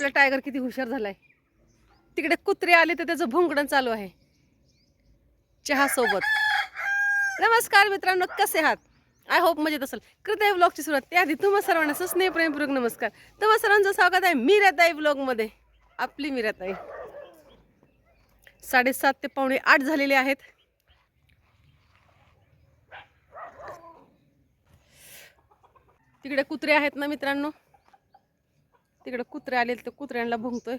आपला टायगर किती हुशार झालाय. तिकडे कुत्रे आले तर त्याचं भुंगडण चालू आहे. चहा सोबत. नमस्कार मित्रांनो कसे आहात? आय होप मजेत असेल. कृदय ब्लॉगची सुरुवात त्याआधी तुम्हा सर्वांना स्नेह प्रेमपूर्वक नमस्कार. तुम्हा सर्वांचं स्वागत आहे मीराताई ब्लॉगमध्ये आपली मीराताई. साडेसात ते पावणे आठ झालेले आहेत. तिकडे कुत्रे आहेत ना मित्रांनो? तिकडे कुत्रे आले तर कुत्र्यांना भुंकतोय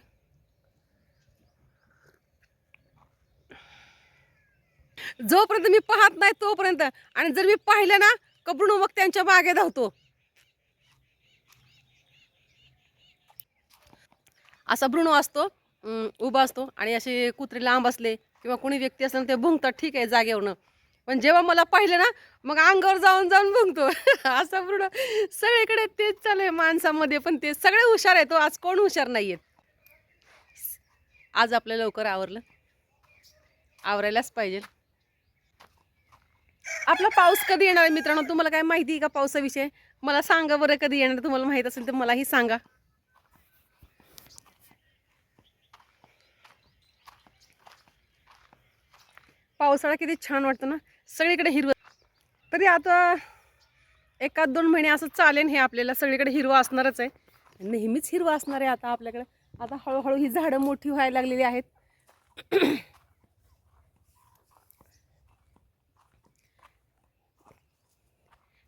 जोपर्यंत मी पाहत नाही तोपर्यंत आणि जर मी पाहिलं ना कपडून मग त्यांच्या मागे धावतो. असा भ्रूण असतो उभा असतो आणि असे कुत्रे लांब असले किंवा कोणी व्यक्ती असलं ते भुंकतात ठीक आहे जागेवरनं. पण जेव्हा मला पाहिलं ना मग अंगावर जाऊन जाऊन बघतो असा पूर्ण सगळीकडे तेच चालू आहे माणसामध्ये पण ते सगळे हुशार आहेत तो आज कोण हुशार नाही आहेत आज आपलं लवकर आवरलं. आवरायलाच पाहिजे. आपला पाऊस कधी येणार आहे मित्रांनो? तुम्हाला काय माहिती आहे का पावसाविषयी? मला सांगा बरं कधी येणार तुम्हाला माहीत असेल तर मलाही सांगा. पावसाळा किती छान वाटतं ना? सगळीकडे हिरवं तरी आता एकाद दोन महिने असं चालेल हे आपल्याला. सगळीकडे हिरवं असणारच आहे. नेहमीच हिरवं असणार आहे आता आपल्याकडे. आता हळूहळू ही झाडं मोठी व्हायला लागलेली आहेत.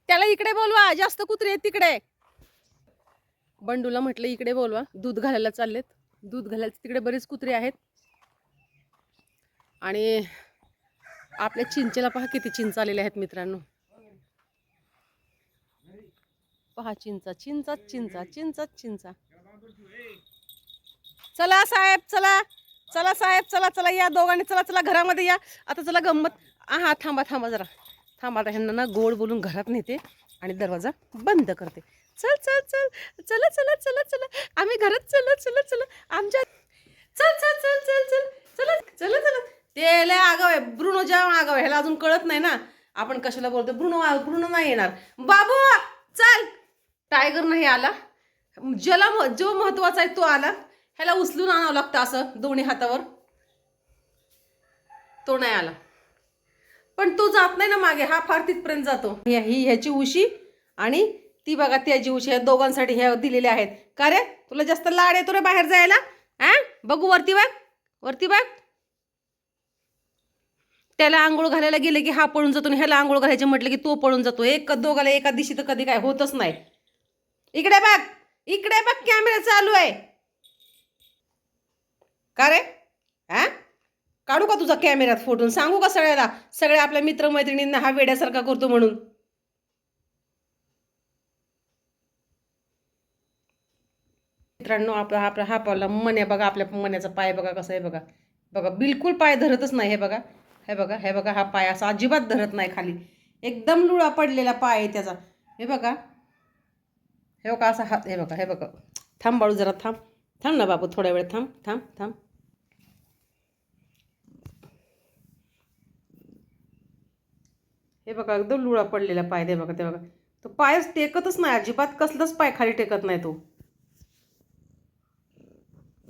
त्याला इकडे बोलवा जास्त कुत्रे आहेत तिकडे. बंडूला म्हटलं इकडे बोलवा. दूध घालायला चाललेत. दूध घालायला तिकडे बरेच कुत्रे आहेत. आणि आपल्या चिंचेला पहा किती चिंच आलेले आहेत मित्रांनो. पहा चिंचा चिंचा चिंचा चिंचा चिंचा. चला साहेब चला चला साहेब चला चला या दोघांनी चला चला घरामध्ये या. आता चला गंमत. हा हा थांबा थांबा जरा. थांबा आता ह्यांना ना गोड बोलून घरात नेते आणि दरवाजा बंद करते. चल चल चल चला चला चला चला. आम्ही घरात चला चला चला. आमच्या ते लय आगाव आहे. ब्रुनो जेव्हा आगाव आहे ह्याला अजून कळत नाही ना. आपण कशाला बोलतो ब्रुनो ब्रुनो नाही येणार. बाबू चल. टायगर नाही आला. ज्याला म- जो महत्त्वाचा आहे तो आला. ह्याला उचलून आणावं लागतं असं दोन्ही हातावर. तो नाही आला. पण तो जात नाही ना मागे. हा फार तिथपर्यंत जातो. ह्या- ही ह्याची उशी आणि ती बघा त्याची उशी ह्या दोघांसाठी ह्या दिलेल्या आहेत. का रे? तुला जास्त लाड येतो रे बाहेर जायला? हा बघू वरती बघ. वरती बघ. त्याला आंघोळ घालायला गेलं की हा पळून जातो आणि ह्याला आंघोळ घालायचे म्हटलं की तो पळून जातो. एक दोघाला एका दिवशी तर कधी काय होतच नाही. इकडे बघ इकडे बघ कॅमेरा चालू आहे. का रे? हा काढू का तुझा कॅमेऱ्यात फोटो सांगू का सगळ्याला? सगळ्या आपल्या मित्रमैत्रिणींना हा वेड्यासारखा करतो म्हणून. मित्रांनो आपला आपला हा पावला मन्या बघा आपल्या मन्याचा पाय बघा कसा आहे बघा. बघा बिलकुल पाय धरतच नाही हे बघा. हे बघा हे बघा हा पाय असा अजिबात धरत नाही खाली. एकदम लुळा पडलेला पाय आहे त्याचा. हे बघा. हे बघा असा हात हे बघा हे बघा. थांब बाळू जरा थांब. थांब ना बापू थोड्या वेळ थांब थांब थांब. हे बघा एकदम लुळा पडलेला पाय दे बघा ते बघा. तो पायच टेकतच नाही अजिबात कसलाच पाय खाली टेकत नाही तो.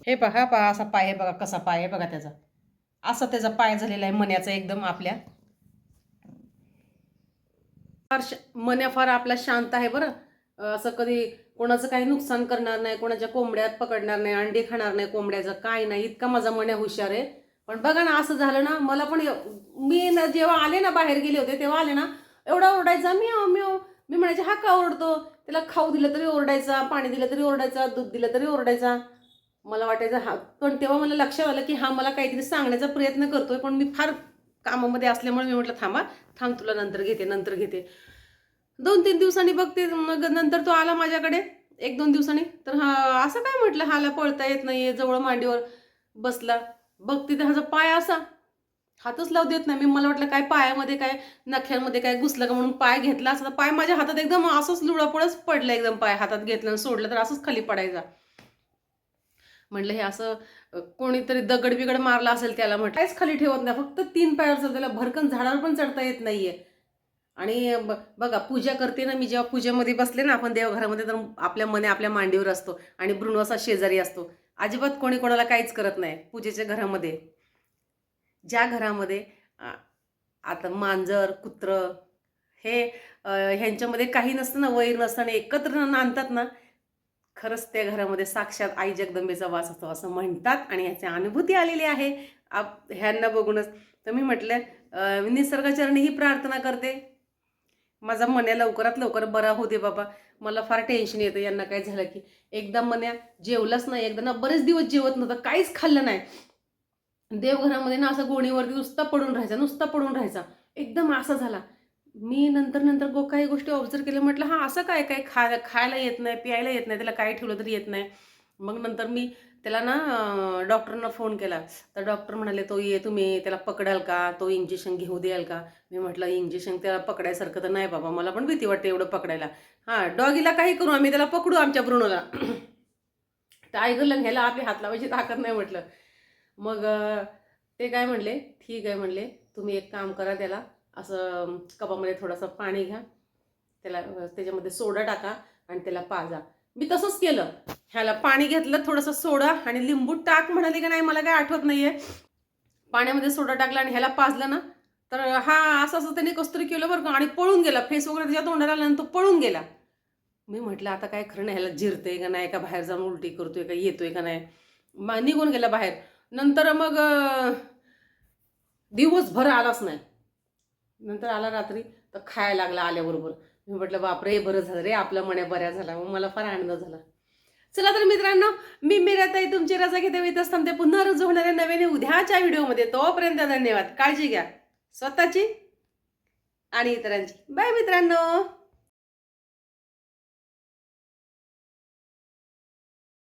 हे पहा हा पहा असा पाय हे बघा कसा पाय आहे बघा त्याचा. असा त्याचा पाय झालेला आहे मन्याचा एकदम आपल्या. फार श- मन्या फार आपला शांत आहे बरं. असं कधी कोणाचं काही नुकसान करणार नाही कोणाच्या कोंबड्यात पकडणार नाही अंडी खाणार नाही कोंबड्याचं काय नाही. इतका माझा मन्या हुशार आहे. पण बघा ना असं झालं ना मला पण मी ना जेव्हा आले ना बाहेर गेले होते तेव्हा आले ना एवढा ओरडायचा मी मी मी म्हणायचे हा का ओरडतो? त्याला खाऊ दिलं तरी ओरडायचा पाणी दिलं तरी ओरडायचा दूध दिलं तरी ओरडायचा. मला वाटायचं हा पण तेव्हा मला लक्षात आलं की हा मला काहीतरी सांगण्याचा प्रयत्न करतोय पण मी फार कामामध्ये असल्यामुळे मी म्हटलं थांबा थांब तुला नंतर घेते नंतर घेते. दोन तीन दिवसांनी बघते मग नंतर तो आला माझ्याकडे एक दोन दिवसांनी. तर हा असं काय म्हटलं हाला पळता येत नाही जवळ मांडीवर बसला बघते तर ह्याचा पाय असा हातच लावू देत नाही. मी मला वाटलं काय पायामध्ये काय नख्यांमध्ये काय घुसलं का? म्हणून पाय घेतला असं पाय माझ्या हातात एकदम असंच लुळापळच पडलं एकदम पाय हातात घेतलं आणि सोडलं तर असंच खाली पडायचा. म्हटलं हे असं कोणीतरी दगड बिगड मारला असेल त्याला म्हटलं. काहीच खाली ठेवत नाही फक्त तीन पायावर चालतं त्याला भरकन झाडावर पण चढता येत नाहीये. आणि ब- बघा पूजा करते ना मी जेव्हा पूजेमध्ये बसले ना आपण देवघरामध्ये तर आपल्या मने आपल्या मांडीवर असतो आणि ब्रुनो शेजारी असतो. अजिबात कोणी कोणाला काहीच करत नाही पूजेच्या घरामध्ये. ज्या घरामध्ये आता मांजर कुत्र हे ह्यांच्यामध्ये काही नसतं ना वैर नसतं आणि एकत्र नांदतात ना खरंच त्या घरामध्ये साक्षात आई जगदंबेचा वास असतो असं म्हणतात आणि ह्याची अनुभूती आलेली आहे. आप ह्यांना बघूनच. तर मी म्हटलं निसर्गाचरणी ही प्रार्थना करते. माझा मन्या लवकरात लवकर बरा होऊ दे बाबा. मला फार टेन्शन येतं. यांना काय झालं की एकदा मन्या जेवलाच नाही. एकदा ना बरेच दिवस जेवत नव्हतं. काहीच खाल्लं नाही. देवघरामध्ये ना असं गोणीवरती नुसता पडून राहायचा नुसता पडून राहायचा. एकदम असा झाला. मी नंतर नंतर गो काही गोष्टी ऑब्झर्व केल्या म्हटलं हा असं काय काय खा खायला येत नाही प्यायला येत नाही त्याला काय ठेवलं तरी येत नाही. मग नंतर मी त्याला ना डॉक्टरना फोन केला. तर डॉक्टर म्हणाले तो ये तुम्ही त्याला पकडाल का? तो इंजेक्शन घेऊ द्याल का? मी म्हटलं इंजेक्शन त्याला पकडायसारखं तर नाही बाबा मला पण भीती वाटते एवढं पकडायला. हां डॉगीला काही करू आम्ही त्याला पकडू आमच्या ब्रुणोला टायगरला घ्यायला आपल्या हात लावायची ताकद नाही म्हटलं. मग ते काय म्हणले ठीक आहे म्हणले तुम्ही एक काम करा त्याला असं कपामध्ये थोडंसं पाणी घ्या. त्याला त्याच्यामध्ये सोडा टाका आणि त्याला पाजा. मी तसंच केलं. ह्याला पाणी घेतलं थोडंसं सोडा आणि लिंबू टाक म्हणाले की नाही मला काय आठवत नाहीये. पाण्यामध्ये सोडा टाकला आणि ह्याला पाजलं ना तर हा असं असं त्याने कसतरी केलं बरं का. आणि पळून गेला. फेस वगैरे त्याच्या तोंडाला आला आणि तो पळून गेला. मी म्हटलं आता काय खरं नाही ह्याला जिरते का नाही का बाहेर जाऊन उलटी करतोय का येतोय का नाही. निघून गेला बाहेर. नंतर मग दिवसभर आलाच नाही. नंतर आला रात्री तर खायला लागला आल्याबरोबर. मी म्हटलं बापरे बरं झालं रे आपलं मण्या बऱ्या झाला. मग मला फार आनंद झाला. चला तर मित्रांनो मी मिराताई तुमची रजा घेते येत असताना ते पुन्हा रुजू होणाऱ्या नव्याने उद्याच्या व्हिडिओमध्ये. तोपर्यंत धन्यवाद. काळजी घ्या. स्वतःची आणि इतरांची. बाय मित्रांनो!